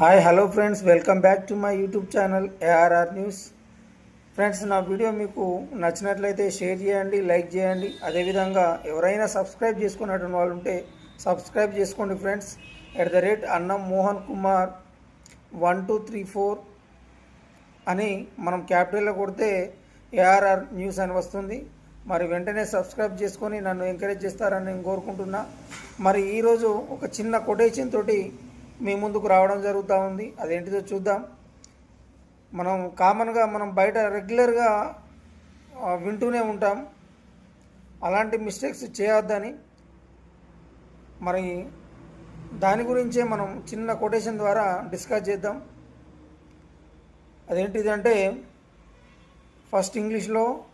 Hi hello friends welcome back to my YouTube channel ARR news friends నా video మీకు నచ్చినట్లయితే share చేయండి like చేయండి. అదేవిధంగా ఎవరైనా సబ్స్క్రైబ్ చేసుకున్నటువంటి వాళ్ళు ఉంటే సబ్స్క్రైబ్ చేసుకోండి ఫ్రెండ్స్ ఎట్ ద రేట్ అన్నం Mohan Kumar one two three four అని మనం క్యాపిటల్లో కొడితే ఏఆర్ఆర్ న్యూస్ అని వస్తుంది. మరి వెంటనే సబ్స్క్రైబ్ చేసుకొని నన్ను ఎంకరేజ్ చేస్తారని నేను కోరుకుంటున్నా. మరి ఈరోజు ఒక చిన్న కొటేషన్ తోటి మీ ముందుకు రావడం జరుగుతూ ఉంది. అదేంటిదో చూద్దాం. మనం కామన్గా మనం బయట రెగ్యులర్గా వింటూనే ఉంటాం. అలాంటి మిస్టేక్స్ చేయొద్దని. మరి దాని గురించే మనం చిన్న కొటేషన్ ద్వారా డిస్కస్ చేద్దాం. అదేంటిదంటే ఫస్ట్ ఇంగ్లీష్లో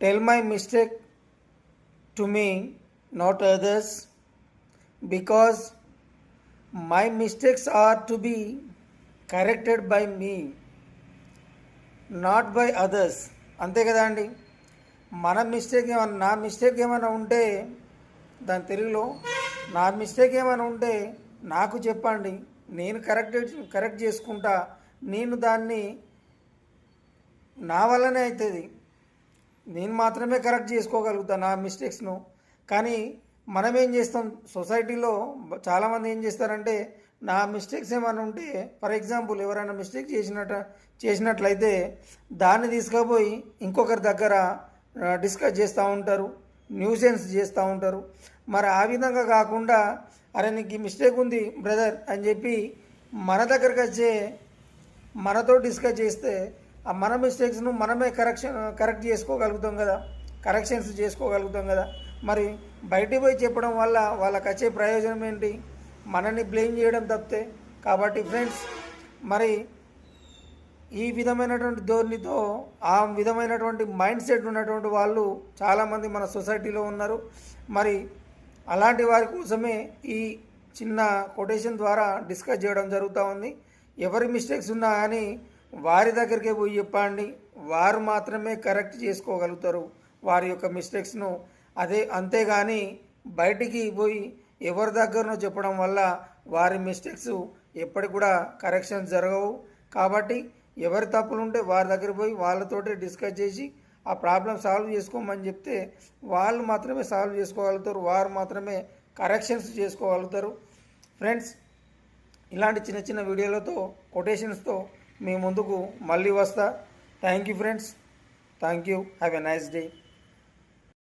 tell my mistake to me not others because my mistakes are to be corrected by me not by others అంతే కదా అండి? మన మిస్టేక్ ఏమన్నా నా మిస్టేక్ ఏమైనా ఉంటే దాని తెలుగులో నా మిస్టేక్ ఏమైనా ఉంటే నాకు చెప్పండి. నేను కరెక్ట్ కరెక్ట్ చేసుకుంటా. నేను దాన్ని నా వల్లనే అవుతుంది నేను మాత్రమే కరెక్ట్ చేసుకోగలుగుతాను నా మిస్టేక్స్ను కానీ మనం ఏం చేస్తాం? సొసైటీలో చాలామంది ఏం చేస్తారంటే నా మిస్టేక్స్ ఏమైనా ఉంటే ఫర్ ఎగ్జాంపుల్ ఎవరైనా మిస్టేక్ చేసినట్ట చేసినట్లయితే దాన్ని తీసుకుపోయి ఇంకొకరి దగ్గర డిస్కస్ చేస్తూ ఉంటారు న్యూసెన్స్ చేస్తూ ఉంటారు. మరి ఆ విధంగా కాకుండా అరే నీకు ఈ మిస్టేక్ ఉంది బ్రదర్ అని చెప్పి మన దగ్గరకు వచ్చే మనతో డిస్కస్ చేస్తే ఆ మన మిస్టేక్స్ను మనమే కరెక్షన్ కరెక్ట్ చేసుకోగలుగుతాం కదా. కరెక్షన్స్ చేసుకోగలుగుతాం కదా. మరి బయటికి పోయి చెప్పడం వల్ల వాళ్ళకి వచ్చే ప్రయోజనం ఏంటి? మనల్ని బ్లేమ్ చేయడం తప్పితే. కాబట్టి ఫ్రెండ్స్ మరి ఈ విధమైనటువంటి ధోరణితో ఆ విధమైనటువంటి మైండ్ సెట్ ఉన్నటువంటి వాళ్ళు చాలామంది మన సొసైటీలో ఉన్నారు. మరి అలాంటి వారి కోసమే ఈ చిన్న కొటేషన్ ద్వారా డిస్కస్ చేయడం జరుగుతూ ఉంది. ఎవరి మిస్టేక్స్ ఉన్నా కానీ వారి దగ్గరికే పోయి చెప్పండి. వారు మాత్రమే కరెక్ట్ చేసుకోగలుగుతారు. వారి యొక్క మిస్టేక్స్ను అదే అంతేగాని బయటికి పోయి ఎవరి దగ్గరనో చెప్పడం వల్ల వారి మిస్టేక్స్ ఎప్పటికి కూడా కరెక్షన్ జరగవు. కాబట్టి ఎవరి తప్పులు ఉంటే వారి దగ్గర పోయి వాళ్ళతోటి డిస్కస్ చేసి ఆ ప్రాబ్లం సాల్వ్ చేసుకోమని చెప్తే వాళ్ళు మాత్రమే సాల్వ్ చేసుకోగలుగుతారు వారు మాత్రమే కరెక్షన్స్ చేసుకోగలుగుతారు. ఫ్రెండ్స్ ఇలాంటి చిన్న చిన్న వీడియోలతో కొటేషన్స్తో మీ ముందుకు మళ్ళీ వస్తా. Thank you friends. Thank you. Have a nice day.